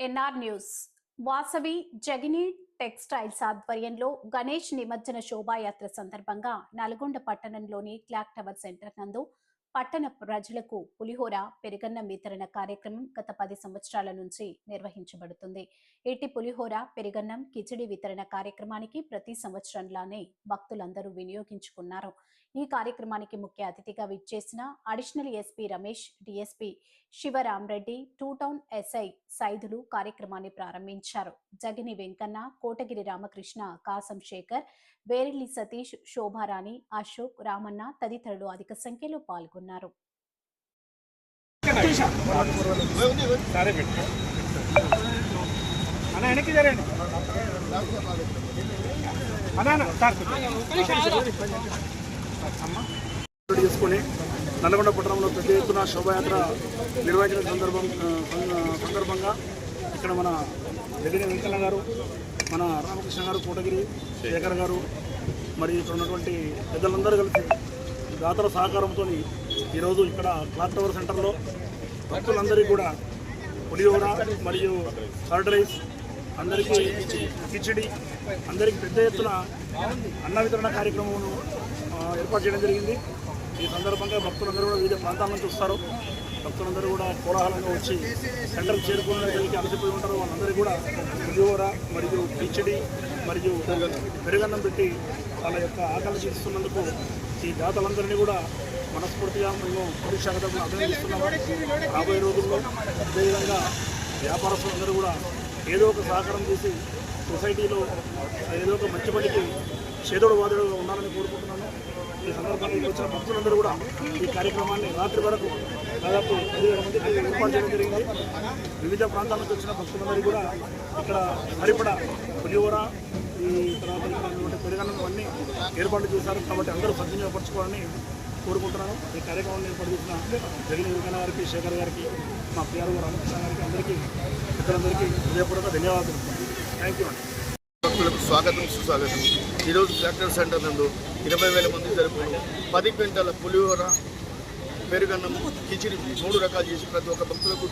NR news. Vasavi Jagini textiles ఆధ్వర్యంలో గణేష్ నిమజ్జన శోభాయాత్ర సందర్భంగా నల్గొండ పట్టణంలోని క్లాక్ టవర్ సెంటర్ నందు పట్టణ ప్రజలకు పులిహోర పెరుగన్నం వితరణ కార్యక్రమం గత పది సంవత్సరాల నుంచి నిర్వహించబడుతుంది. ఇట్టి పులిహోర పెరుగన్నం కిచిడి వితరణ కార్యక్రమానికి ప్రతి సంవత్సరంలానే భక్తులందరూ వినియోగించుకున్నారు. ఈ కార్యక్రమానికి ముఖ్య అతిథిగా విచ్చేసిన additional SP Ramesh DSP Sivaramareddy two town SI Saidulu కార్యక్రమాన్ని ప్రారంభించారు. జగిని వెంకన్న కోటగిరి రామకృష్ణ కాసం శేఖర్ వేరెల్లి సతీష్ శోభారాణి అశోక్ రామన్న తదితరులు అధిక సంఖ్యలో పాల్గొన్నారు. పాల్గొన్నారు చేసుకుని నల్లగొండ నల్గొండ పట్టణంలో పెద్ద ఎత్తున శోభాయాత్ర నిర్వహించిన సందర్భం సందర్భంగా ఇక్కడ మన జగన్ వెంకన్న గారు మన రామకృష్ణ గారు కోటగిరి శేఖర్ గారు మరి ఇక్కడ ఉన్నటువంటి పెద్దలందరూ కలిసి దాతల సహకారంతో ఈరోజు ఇక్కడ క్లాక్ టవర్ సెంటర్లో భక్తులందరికీ కూడా పులిహోర మరియు కర్డ్ రైస్ అందరికీ కిచిడి అందరికీ పెద్ద ఎత్తున అన్న వితరణ కార్యక్రమం ఏర్పాటు చేయడం జరిగింది. ఈ సందర్భంగా భక్తులందరూ కూడా వివిధ ప్రాంతాల నుంచి వస్తారు. భక్తులందరూ కూడా కోలాహలంగా వచ్చి సెంటర్కి చేరుకునేదానికి అలసిపోయి ఉంటారు. వాళ్ళందరూ కూడా పులిహోర మరియు కిచిడి మరియు పెరుగన్నం పెట్టి వాళ్ళ యొక్క ఆకలి చేస్తున్నందుకు ఈ దాతలందరినీ కూడా మనస్ఫూర్తిగా మేము పోలీస్ శాఖ తరఫున అభినందిస్తున్నాము. రాబోయే రోజుల్లో అదేవిధంగా వ్యాపారస్తులందరూ కూడా ఏదో ఒక సహకారం చేసి సొసైటీలో ఏదో ఒక మంచి పనికి చేదోడు వాదోడుగా ఉండాలని కోరుకుంటున్నాను. ఈ సందర్భంగా వచ్చిన భక్తులందరూ కూడా ఈ కార్యక్రమాన్ని రాత్రి వరకు దాదాపు పదివేల మందికి ఏర్పాటు చేయడం జరిగింది. వివిధ ప్రాంతాల నుంచి వచ్చిన భక్తులందరూ కూడా ఇక్కడ సరిపడా పులిహోర ఈ తర్వాత ఇక్కడ పెరుగన్నం అన్నీ ఏర్పాటు చేశారు. కాబట్టి అందరూ సద్వినియోగపరచుకోవాలని కోరుకుంటున్నాను. ఈ కార్యక్రమం ఏర్పాటు జగన్ వెంకన్న గారికి శేఖర్ గారికి మా పిఆర్ రామకృష్ణ గారికి అందరికీ ఇద్దరందరికీ హృదయపూర్వక ధన్యవాదాలు. థ్యాంక్ యూ అండి భక్తులకు స్వాగతం సుస్వాగతం. ఈరోజు ట్రాక్టర్ సెంటర్ నందు ఇరవై వేల మంది జరుపుకుని పది క్వింటాల పులిహోర పెరుగన్నం కిచిడి మూడు రకాలు చేసి ప్రతి ఒక్క భక్తులకు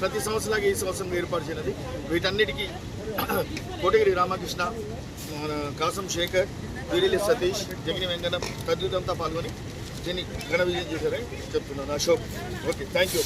ప్రతి సంవత్సరానికి ఈ సంవత్సరం ఏర్పాటు చేయనది. వీటన్నిటికీ కోటగిరి రామకృష్ణ కాసం శేఖర్ వీరిలి సతీష్ జగిని వెంకన్న తద్యుతంతా పాల్గొని దీన్ని ఘన విజయం చేశారని చెప్తున్నాను. Ashok okay thank you